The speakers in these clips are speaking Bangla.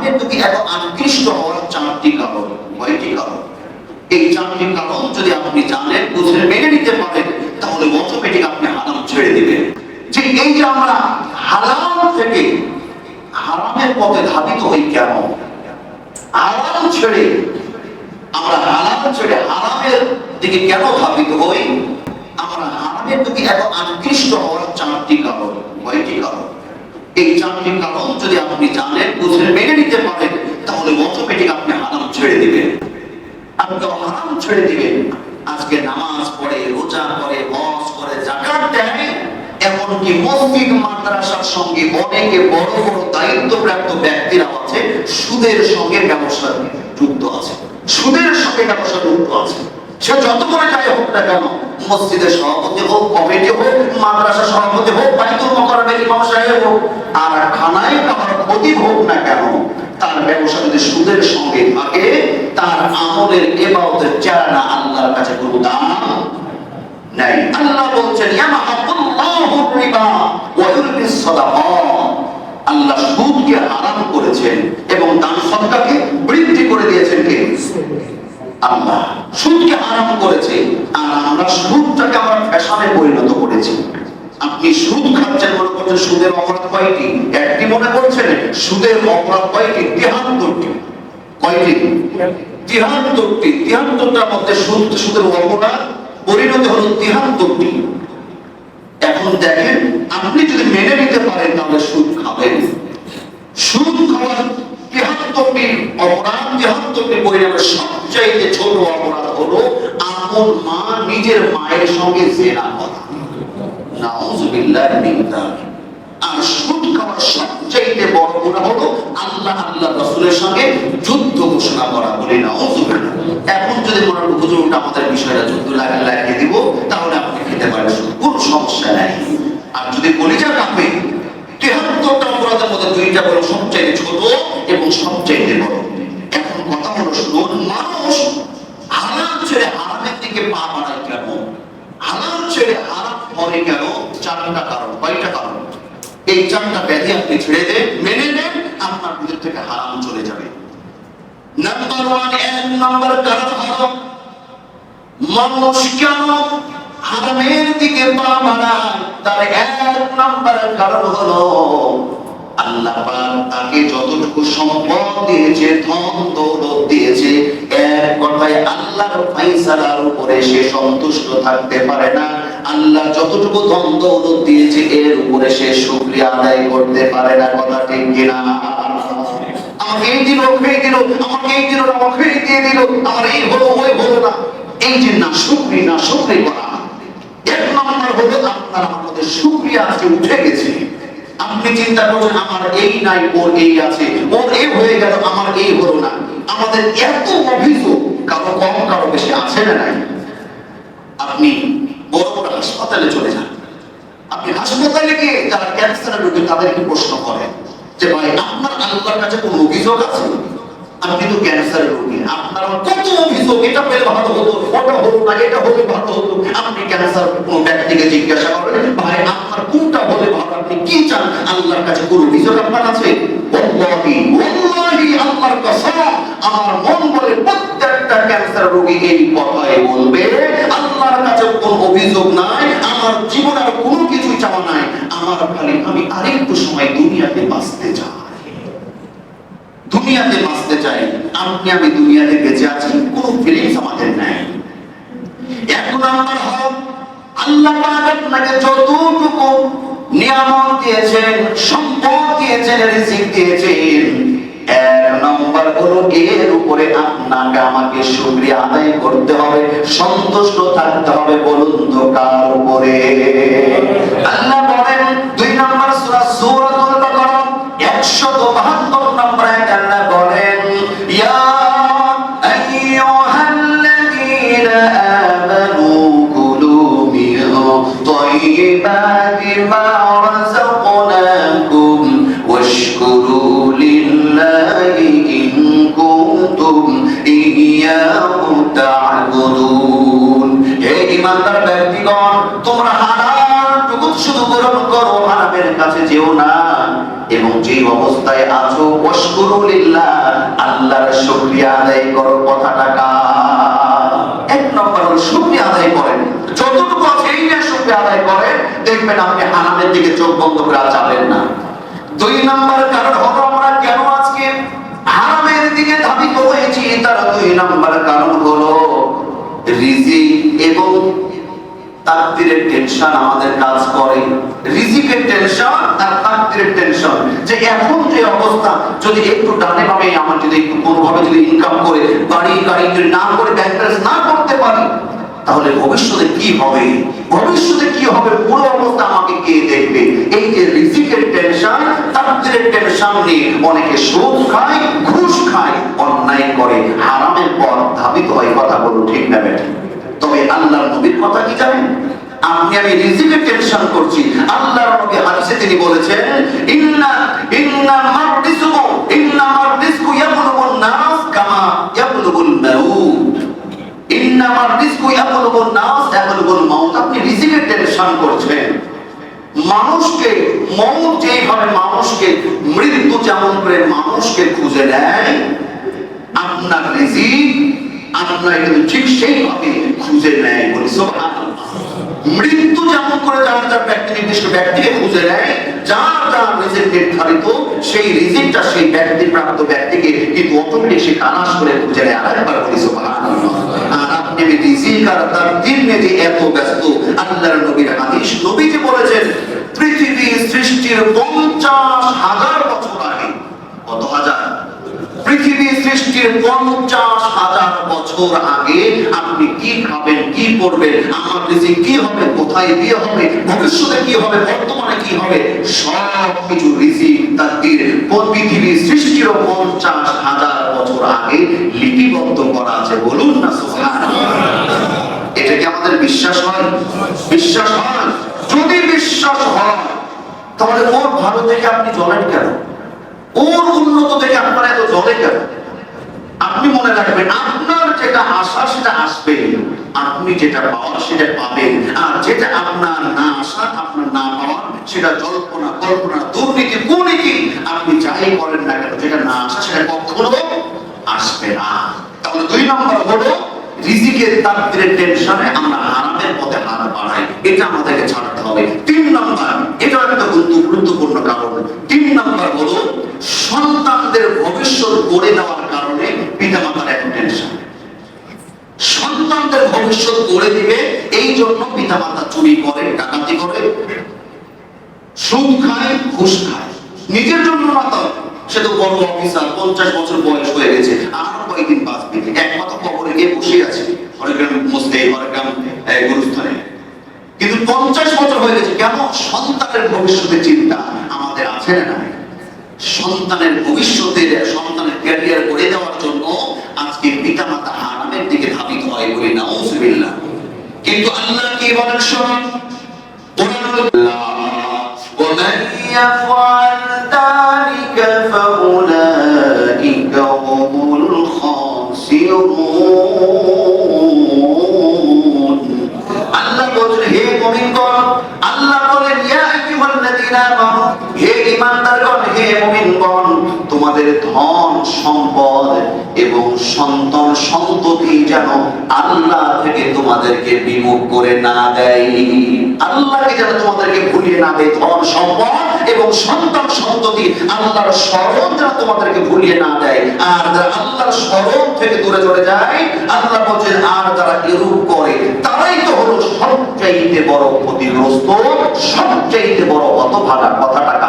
হারামের প্রতি এত আকৃষ্ট হওয়ার চারটি কারণ। কয়টি কারণ? এই চারটি কারণ যদি আপনি জানেন, বুঝে মেনে নিতে পারেন, তাহলে অটোমেটিক আপনি হারাম ছেড়ে দিবেন। যে এই যে আমরা হারাম থেকে হারামের পথে ধাবিত হই কেন? হারাম ছেড়ে আমরা হারাম ছেড়ে হারামের দিকে কেন ধাবিত হই? আমরা হারামের প্রতি এত আকৃষ্ট হওয়ার চারটি কারণ কয়টি কারণ এই চারটি কারণ যদি আপনি বুঝে মেনে নিতে পারেন, তাহলে অটোমেটিক আপনি হারাম ছেড়ে দিবেন। আপনি হারাম ছেড়ে দিবেন। আজকে নামাজ পড়ে, রোজা করে হজ করে জাকাত দেয়, এমনকি মসজিদ, মাদ্রাসার সঙ্গে অনেকে বড় বড় দায়িত্বপ্রাপ্ত ব্যক্তিরা আছে, সুদের সঙ্গে ব্যবসা যুক্ত আছে। সুদের সঙ্গে ব্যবসা যুক্ত আছে। সে যত করে যাই হোক না কেন, মসজিদের সভাপতি হোক, কমিটি হোক মাদ্রাসা সভাপতি হোক, বাইতুল মকরমের ইমাম সাহেব হোক, আর খানায় খাবার ক্ষতি হোক না কেন, তার ব্যবসা যদি সুদের সঙ্গে থাকে, তার আমলের এবাদতের চেহারা আল্লাহর কাছে কোনো দাম নাই। আল্লাহ বলছেন রিবা ওয়া আল্লাহ সুদকে হারাম করেছেন এবং দান সদকাকে বৃদ্ধি করে দিয়েছেন কে? আল্লাহ সুদকে হারাম করেছে আর আমরা সুদটাকে ফ্যাশনে পরিণত করেছি। আপনি সুদ খাচ্ছেন মনে করছেন সুদের অপরাধ কয়টি? একটি মনে করছেন সুদের অপরাধ কয়টি? কয়টি? মধ্যে সুদ, সুদের অপরাধ পরিণত হলো তিহাত্তরটি। এখন দেখেন, আপনি যদি মেনে নিতে পারেন তাহলে সুদ খাওয়ার তিহাত্তরটি অপরাধ তিহাত্তরটি পরিণামে সবচাইতে ছোট অপরাধ হলো আপন মা নিজের মায়ের সঙ্গে জেনা করা। নাউজুবিল্লাহ মিন আর সুদ খাওয়ার সবচাইতে বড় গুনাহ হলো আল্লাহ আল্লাহ রাসূলের সঙ্গে যুদ্ধ ঘোষণা করা বলি নাউজুবিল্লাহ। এখন যদি মনে করেন আমাদের বিষয়টা যুদ্ধ লাগিয়ে লাগিয়ে দিব, তাহলে আপনি খেতে পারেন কোনো সমস্যা নাই। আর যদি কলিজা কাঁপে, তেহাত্তরটা অপরাধের মধ্যে দুইটা বড় সবচাইতে ছোট এবং সবচাইতে বড়। এখন কথা হলো শুনুন মানুষ হারাম ছেড়ে হারামের দিকে পা বাড়ায় কেন? হারাম ছেড়ে হারাম করে কেন? চারটা কারণ, কয়টা কারণ? এই চারটা ব্যাধি আপনি ছেড়ে দেন, মেনে নেন, আপনার ভিতর থেকে হারাম চলে যাবে। নাম্বার ওয়ান এক নাম্বার কারণ হলো, মানুষ কেন হারামের দিকে পা বাড়ায়? তার এক নাম্বার কারণ হলো আল্লাহ তাকে যতটুকু সম্পদ দিয়েছে, ধন দৌলত দিয়েছে, এক কথায় আল্লাহর ফাইসালার উপরে সে সন্তুষ্ট থাকতে পারে না। আল্লাহ যতটুকু ধন দৌলত দিয়েছে, এর উপরে সে শুকরিয়া আদায় করতে পারে না। কথা ঠিক কিনা? আমাকে এই দিল ওকে দিল, আমাকে এই দিল আমাকে এই দিয়ে দিল। আমার এই হলো, ওই হলো না। এই যে না শুকরি না শুকরি করা। এক নম্বর হলো আপনার মধ্যে শুকরিয়া আজকে উঠে গেছে। আপনি চিন্তা করবেন, আমার এই নাই, ওর এই আছে। ওর এই হয়ে গেল, আমার এই হলো না। আমাদের এত অভিযোগ, কারও কম, কারও বেশি আছে না নাই। আপনি বড় বড় হাসপাতালে চলে যান। আপনি হাসপাতালে গিয়ে যারা ক্যান্সারের রোগী, তাদেরকে প্রশ্ন করেন যে, ভাই, আপনার আল্লাহর কাছে কোনো অভিযোগ আছে? আপনি তো ক্যান্সারের রোগী। আপনার কত অভিযোগ এটা পেলে ভালো হতো, ওটা হলো না এটা হলে ভালো হতো। আপনি ক্যান্সার ব্যক্তিকে জিজ্ঞাসা করেন ভাই, আপনার কোনটা হলে ভালো? আপনি কি চান? আল্লাহর কাছে কোনো অভিযোগ আপনার আছে? ওয়াল্লাহি ওয়াল্লাহি আল্লাহর কসম, আমার মন বলে প্রত্যেকটা ক্যান্সার রোগী এই কথাই বলবে। আল্লাহর কাছে কোনো অভিযোগ নাই, আমার জীবনে আর কোনো কিছু চাওয়া নাই। আমার খালি, আমি আরেকটু সময় দুনিয়াতে বাঁচতে চাই। দুনিয়াতে বাঁচতে চাই আপনি আমি দুনিয়াতে বেঁচে আছি ফিলিংস আমাদের নাই। হক, আল্লাহ আপনাকে যতটুকু নিয়ামত দিয়েছেন, সম্পদ দিয়েছেন দিয়েছেন এক নম্বর হলো এর উপরে আপনাকে আমাকে আদায় করতে হবে, সন্তুষ্ট থাকতে হবে বলুন তো কার উপরে। আল্লাহ বলেন, দুই নম্বর সূরা বাকারা 172 নম্বর আল্লাহ বলেন হারামের কাছে যেও না, এবং যেই অবস্থায় আছো ওয়াশকুরুলিল্লাহ আল্লাহর শুকরিয়া আদায় করো কথাটা কার? এক নম্বর শুকরিয়া আদায় করেন যতটুকু আছে এই নিয়ে শুকরিয়া আদায় করেন, দেখবেন আপনি হারামের দিকে চোখ বন্ধ করে যাবেন না দুই নম্বর কারণ হলো আমরা কেন আজকে হারামের দিকে ধাবিত হয়েছি, তার দুই নম্বর কারণ হলো রিজিক এবং টেনশন আমাদের কাজ করে। রিজিকের টেনশন আর টেনশন যে এখন যে অবস্থা, যদি একটু ডানে আমার যদি একটু যদি ইনকাম করে, বাড়ি, গাড়ি যদি না করে না করতে পারি, তাহলে ভবিষ্যতে কি হবে? ভবিষ্যতে কি হবে? পুরো অবস্থা আমাকে কে দেখবে? এই যে রিজিকের টেনশন তাকদিরের টেনশন নিয়ে অনেকে খায়, ঘুষ খায়, অন্যায় করে। হারামের ধাবিত হয় কথা বলো ঠিক না বেঠিক? আল্লাহর নবীর কথা কি জানেন? আপনি আমি রিজিকের টেনশন করছি। আল্লাহর নবী হাদিসে তিনি বলেছেন, ইন্না ইন্না মারদিসু ইন্না ইয়াবলুগুন নাস কামা ইয়াবলুগুল মাউত। ইন্না ইয়াবলুগুন নাস ইয়াবলুগুল মাউত। আপনি রিজিকের টেনশন করছেন। মানুষকে মৌত যেইভাবে মানুষকে, মৃত্যু যেমন করে মানুষকে খুঁজে নেয়, আপনার রিজিক কিন্তু ঠিক সেইভাবে খুঁজে নেয় বলি মৃত্যু যেমন করে যার যার ব্যক্তি, নির্দিষ্ট ব্যক্তিকে খুঁজে নেয়, যার যার নির্ধারিত, সেই সেই ব্যক্তি, প্রাপ্ত ব্যক্তিকে কিন্তু অটোমেটিক সে করে খুঁজে নেয়। আর তার যে এত ব্যস্ত নবীর নবী যে বলেছেন, পৃথিবী সৃষ্টির পঞ্চাশ হাজার বছর আগে কত হাজার পৃথিবী সৃষ্টির পঞ্চাশ হাজার বছর আগে আপনি কি খাবেন, কি করবেন, আমার দেশে কি হবে, কোথায় বিয়ে হবে, ভবিষ্যতে কি হবে, বর্তমানে কি হবে, সব কিছু রিজিক তাকদির পৃথিবী সৃষ্টির পঞ্চাশ হাজার বছর আগে লিপিবদ্ধ করা আছে। বলুন না, সুবহানাল্লাহ। এটা কি আমাদের বিশ্বাস হয়? বিশ্বাস হয়। যদি বিশ্বাস হয়, তাহলে ওর ভালো থেকে আপনি জ্বলেন কেন ওর উন্নত থেকে আপনারা এত জ্বলে কেন আপনি মনে রাখবেন, আপনার যেটা আশা সেটা আসবে, আপনি যেটা পাওয়ার সেটা পাবেন। আর যেটা আপনার না আসা আপনার না পাওয়ার, সেটা জল্পনা, কল্পনা, দুর্নীতি, কুনীতি, আপনি যাই করেন না কেন, যেটা না আসা সেটা কখনো আসবে না। তাহলে দুই নম্বর হলো, রিজিকের তাকদিরের টেনশনে আমরা হারামের পথে হার বাড়াই। এটা আমাদেরকে ছাড়তে হবে। তিন নম্বর এটা একটা গুরুত্ব- গুরুত্বপূর্ণ কারণ তিন নম্বর হলো সন্তানদের ভবিষ্যৎ গড়ে দেওয়ার কারণে পিতামাতার এত টেনশন সন্তানদের ভবিষ্যৎ গড়ে দিবে, এই জন্য পিতা মাতা চুরি করে, ডাকাতি করে। সুদ খায়, ঘুষ খায়। নিজের জন্য মাতা সে তো বড় অফিসার পঞ্চাশ বছর বয়স হয়ে গেছে আর কয়েকদিন বাঁচবে একমাত্র কবরে গিয়ে বসে আছে হরেগ্রাম মসতে হরেগ্রাম আহ, গুরুস্থানে কিন্তু পঞ্চাশ বছর হয়ে গেছে কেন সন্তানের ভবিষ্যতে চিন্তা আমাদের আছে না নাই? সন্তানের ভবিষ্যতের সন্তানের ক্যারিয়ার গড়ে দেওয়ার জন্য আজকে পিতামাতা হারামের দিকে ধাবিত হয় বলি না কিন্তু আল্লাহ কি বলেন শোনেন কোরআন হলো ومن يفعل ذلك فأولئك هم الخاسرون আল্লাহ বলেন হে মুমিনগণ আল্লাহ বলেন ইয়া আইয়ুহাল্লাযীনা আমানু হে ঈমানদারগণ হে মুমিনগণ তোমাদের ধন সম্পদ এবং সন্তান সন্ততি যেন আল্লাহ থেকে তোমাদেরকে বিমুখ করে না দেয়। আল্লাহকে যেন তোমাদেরকে ভুলিয়ে না দেয়। ধন সম্পদ এবং সন্তান সন্ততি আল্লাহর স্মরণ যেন তোমাদেরকে ভুলিয়ে না দেয়। আর যারা আল্লাহর স্মরণ থেকে দূরে চলে যায়, আল্লাহ বলছেন, আর যারা এরূপ করে, তারাই তো হলো সবচাইতে বড় ক্ষতিগ্রস্ত, সবচাইতে বড় হতভাগা কথাটা। কার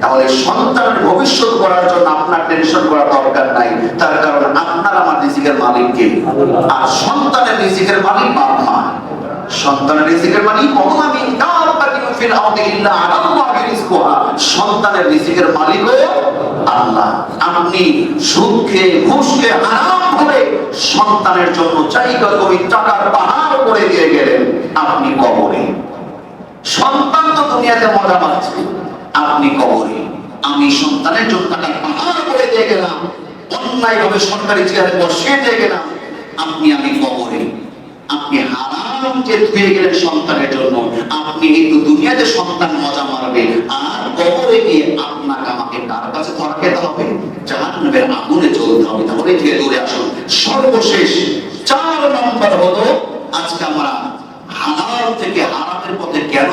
তাহলে সন্তানের ভবিষ্যৎ করার জন্য আপনার টেনশন করার দরকার নাই। তার কারণ আপনার আমার রিজিকের মালিক কে? আর সন্তানের রিজিকের মালিক বাপ মা। সন্তানের রিজিকের মালিক আমি সন্তানের রিজিকের মালিক আল্লাহ। আপনি সুদ খেয়ে হারাম ভাবে সন্তানের জন্য জায়গা জমি, টাকার পাহাড় করে দিয়ে গেলেন। আপনি কবরে। সন্তান তো দুনিয়াতে মজা পাচ্ছে। আপনি কবরে। আমি সন্তানের জন্য টাকা পাহাড় করে দিয়ে গেলাম। অন্যায় ভাবে সরকারি চেয়ারে বসিয়ে দিয়ে গেলাম। আপনি আমি কবরে। আপনি হারাম হারাম যে ধুয়ে গেলেন সন্তানের জন্য। আপনি এই তো দুনিয়াতে সন্তান মজা মারবে। আর কবরে গিয়ে আপনাকে আমাকে কার কাছে ধরা খেতে হবে? জাহান্নামের আগুনে চলতে হবে। তাহলে থেকে দূরে আসুন। সর্বশেষ চার নম্বর হলো, আজকে আমরা হালাল থেকে হারামের পথে কেন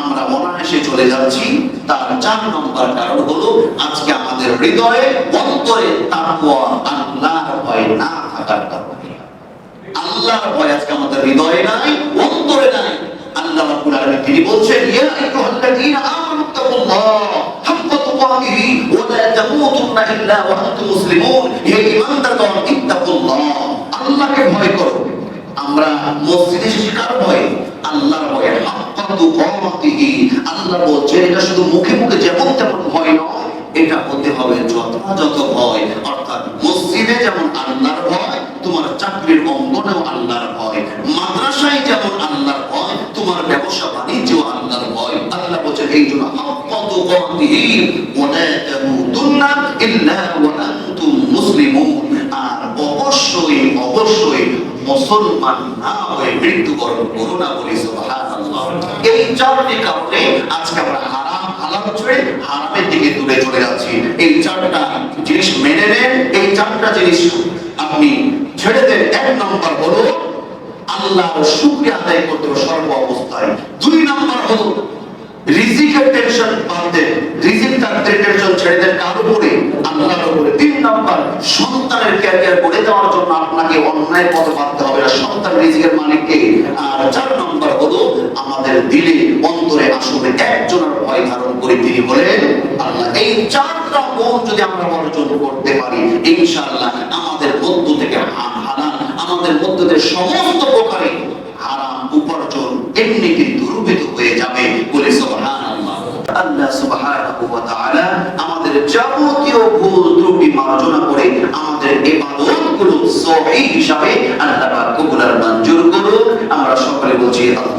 আমরা অনায়াসে চলে যাচ্ছি? তার চার নম্বর কারণ হলো, আজকে আমাদের হৃদয়ে অন্তরে তাকওয়া আল্লাহর ভয় না থাকার কারণে। আল্লাহর ভয় আজকে আমাদের হৃদয়ে নাই, অন্তরে নাই। আল্লাহ রাব্বুল আলামিন তিনি বলছেন, ইয়া আমানু তাকুল্লাহ, হাক্কা তুকাতিহি ওয়া লা তামুতুন্না ইল্লা ওয়া আনতুম মুসলিমুন। ঈমানদারগণ, ইত্তাকুল্লাহ, আল্লাহকে ভয় করো। আমরা মসজিদে এসেছি কার ভয়ে? আল্লাহর ভয়ে। হাক্কা তুকাতিহি আল্লাহ বলছেন এটা শুধু মুখে মুখে যেমন তেমন ভয় নয়, এটা হতে হবে যথাযথ ভয়। অর্থাৎ মসজিদে যেমন আল্লাহর ভয়, তোমার চাকরির অঙ্গনেও আল্লাহর ভয়। মাদ্রাসায় যেমন আল্লাহর ভয়, তোমার ব্যবসা বাণিজ্যও আল্লাহর ভয়। আল্লাহ বলছেন এই জন্য হাক্কাতু কওমিহি ওয়া লা তামুতুন্না ইল্লা ওয়া আর অবশ্যই অবশ্যই মুসলমান না হয়ে মৃত্যুবরণ করো না বলি, সুবহানাল্লাহ। এই চারটি কারণে আজকে আমরা হারাম, হালাল ছেড়ে হারামের দিকে দূরে চলে যাচ্ছি। এই চারটা জিনিস মেনে নেন, এই চারটা জিনিস আপনি ছেড়ে দেন। এক নম্বর হলো আল্লাহর শুকরিয়া আদায় করতে সর্ব অবস্থায়। দুই নম্বর হলো রিজিকের টেনশন বাদ দেন। রিজিক থাকতে টেনশন ছেড়ে দেন কার উপরে? আল্লাহর উপরে। তিন সন্তানের ক্যারিয়ার করে দেওয়ার জন্য আপনাকে অন্যায় পথে বাঁধতে হবে না। সন্তান রিজিকের মালিককে। আর চার নম্বর হলো আমাদের দিলে, অন্তরে, আসলে একজনের ভয় ধারণ করে তিনি বলেন, আল্লাহ, এই চারটা গুণ যদি আমরা অর্জন করতে পারি, ইনশাআল্লাহ আমাদের মধ্য থেকে হালাল আমাদের মধ্য থেকে সমস্ত প্রকারে হারাম উপার্জন এমনিতে দুর্বৃত হয়ে যাবে বলে সুবহানাল্লাহ। আল্লাহ সুবহানাহু ওয়া তাআলা যাবতীয় ভুল ত্রুটি মার্জনা করে আমাদের ইবাদতগুলো সহি হিসাবে আল্লাহ পাক কবুল আর মঞ্জুর করুন আমরা সকলে বলছি আল্লাহ